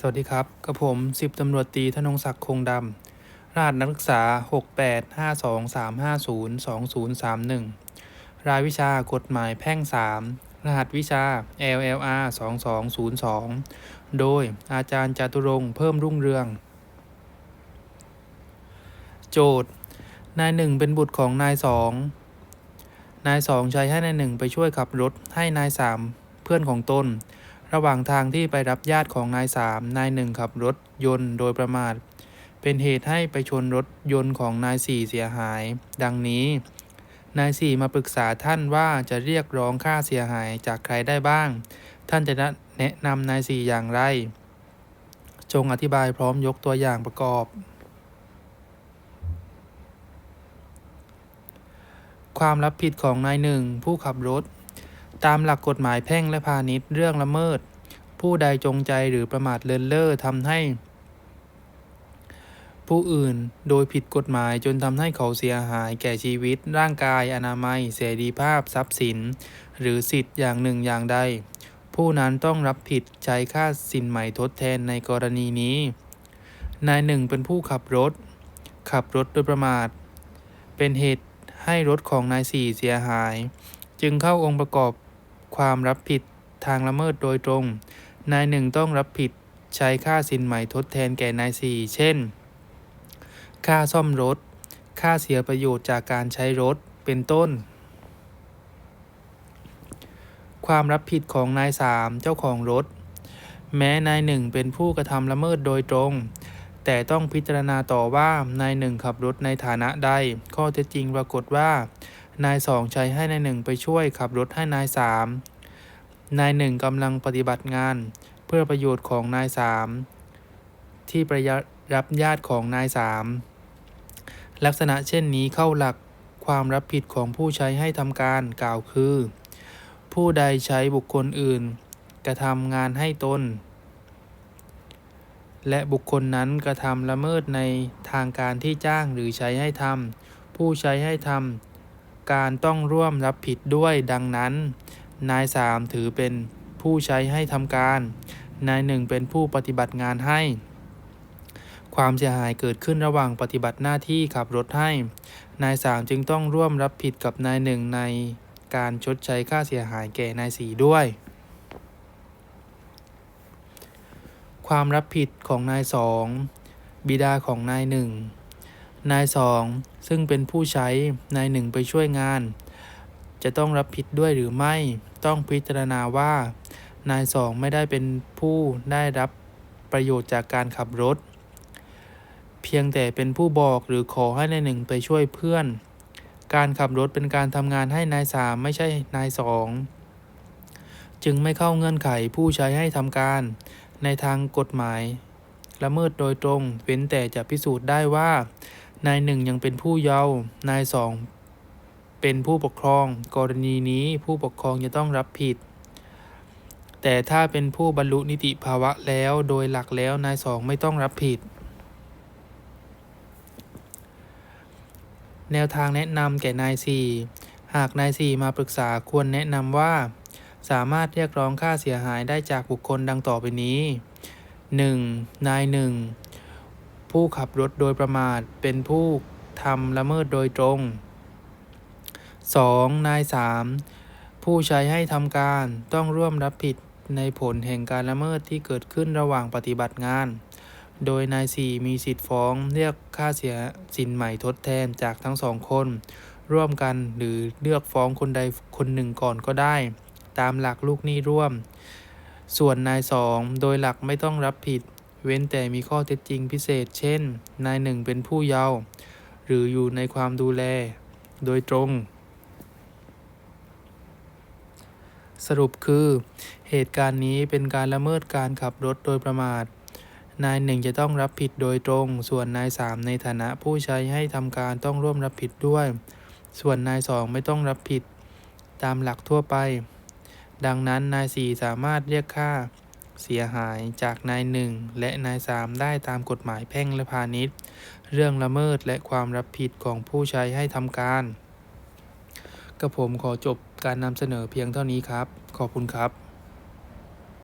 สวัสดีครับ กับผมสิบตำรวจตีธนงศักดิ์คงดำรหัสนักศึกษา 685235020031 รายวิชากฎหมายแพ่ง 3 รหัสวิชา LLR 2202 โดยอาจารย์จตุรงเพิ่มรุ่งเรือง โจทย์ นายหนึ่งเป็นบุตรของนายสองนายสองใช้ให้นายหนึ่งไปช่วยขับรถให้นายสามเพื่อนของตน ระหว่างทางที่ไปรับญาติของนายสามนายหนึ่งขับรถยนต์โดยประมาท เป็นเหตุให้ไปชนรถยนต์ของนายสี่เสียหาย ดังนี้ นายสี่มาปรึกษาท่านว่าจะเรียกร้องค่าเสียหายจากใครได้บ้าง ท่านจะแนะนำนายสี่อย่างไร จงอธิบายพร้อมยกตัวอย่างประกอบ ความรับผิดของนายหนึ่งผู้ขับรถ ตามหลักกฎหมายแพ่งและพาณิชย์เรื่องละเมิด ผู้ใดจงใจหรือประมาทเลินเล่อทำให้ ผู้อื่นโดยผิดกฎหมายจนทำให้เขาเสียหายแก่ชีวิต ร่างกาย อนามัย เสรีภาพ ทรัพย์สิน หรือสิทธิ์อย่างหนึ่งอย่างใด ผู้นั้นต้องรับผิดใช้ค่าสินใหม่ทดแทนในกรณีนี้ นายหนึ่งเป็นผู้ขับรถ ขับรถโดยประมาท เป็นเหตุให้รถของนายสี่เสียหาย จึงเข้าองค์ประกอบ ความรับผิดทางละเมิดโดยตรง นายหนึ่งต้องรับผิดใช้ค่าสินใหม่ทดแทนแก่นายสี่เช่น ค่าซ่อมรถ ค่าเสียประโยชน์จากการใช้รถ เป็นต้น ความรับผิดของนายสามเจ้าของรถ แม้นายหนึ่งเป็นผู้กระทำละเมิดโดยตรง แต่ต้องพิจารณาต่อว่านายหนึ่งขับรถในฐานะใด ข้อเท็จจริงปรากฏว่า นายสองใช้ให้นายหนึ่งไปช่วยขับรถให้นายสามนายหนึ่งกำลังปฏิบัติงาน เพื่อประโยชน์ของนายสามที่ประยรับญาติของนายสามลักษณะเช่นนี้เข้าหลักความรับผิดของผู้ใช้ให้ทำการกล่าวคือ ผู้ใดใช้บุคคลอื่น กระทำงานให้ตน และบุคคลนั้นกระทำละเมิดในทางการที่จ้างหรือใช้ให้ทำผู้ใช้ให้ทำ การต้องร่วมรับผิดด้วยดังนั้น นายสามถือเป็นผู้ใช้ให้ทำการ นายหนึ่งเป็นผู้ปฏิบัติงานให้ ความเสียหายเกิดขึ้นระหว่างปฏิบัติหน้าที่ขับรถให้ นายสามจึงต้องร่วมรับผิดกับนายหนึ่งในการชดใช้ค่าเสียหายแก่นายสี่ด้วย ความรับผิดของนายสองบิดาของนายห นายสองซึ่งเป็นผู้ใช้นายหนึ่งไปช่วยงาน จะต้องรับผิดด้วยหรือไม่ ต้องพิจารณาว่า นายสองไม่ได้เป็นผู้ได้รับประโยชน์จากการขับรถ เพียงแต่เป็นผู้บอกหรือขอให้นายหนึ่งไปช่วยเพื่อน การขับรถเป็นการทำงานให้นายสามไม่ใช่นายสองจึงไม่เข้าเงื่อนไขผู้ใช้ให้ทำการ ในทางกฎหมาย ละเมิดโดยตรง เว้นแต่จะพิสูจน์ได้ว่า นายหนึ่งยังเป็นผู้เยาว์ นายสองเป็นผู้ปกครอง กรณีนี้ผู้ปกครองจะต้องรับผิด แต่ถ้าเป็นผู้บรรลุนิติภาวะแล้วโดยหลักแล้วนายสองไม่ต้องรับผิด แนวทางแนะนำแก่นายสี่หากนายสี่มาปรึกษาควรแนะนำว่า สามารถเรียกร้องค่าเสียหายได้จากบุคคลดังต่อไปนี้ 1. นายหนึ่ง ผู้ขับรถโดยประมาท เป็นผู้ทำละเมิดโดยตรง 2. นายสามผู้ใช้ให้ทำการต้องร่วมรับผิดในผลแห่งการละเมิดที่เกิดขึ้นระหว่างปฏิบัติงาน โดยนายสี่มีสิทธิ์ฟ้องเรียกค่าเสียสินใหม่ทดแทนจากทั้งสองคน ร่วมกันหรือเลือกฟ้องคนใดคนหนึ่งก่อนก็ได้ ตามหลักลูกหนี้ร่วม ส่วนนายสองโดยหลักไม่ต้องรับผิด เว้นแต่มีข้อเท็จจริงพิเศษ เช่น นายหนึ่งเป็นผู้เยาว์หรืออยู่ในความดูแล โดยตรง สรุปคือ เหตุการณ์นี้เป็นการละเมิดการขับรถโดยประมาท นายหนึ่งจะต้องรับผิดโดยตรง ส่วนนายสามในฐานะผู้ใช้ให้ทำการต้องร่วมรับผิดด้วย ส่วนนายสองไม่ต้องรับผิด ตามหลักทั่วไป ดังนั้นนายสี่สามารถเรียกค่า เสียหายจากนายหนึ่งและนายสามได้ตามกฎหมายแพ่งและพาณิชย์ เรื่องละเมิดและความรับผิดของผู้ใช้ให้ทำการกระผมขอจบการนำเสนอเพียงเท่านี้ครับ ขอบคุณครับ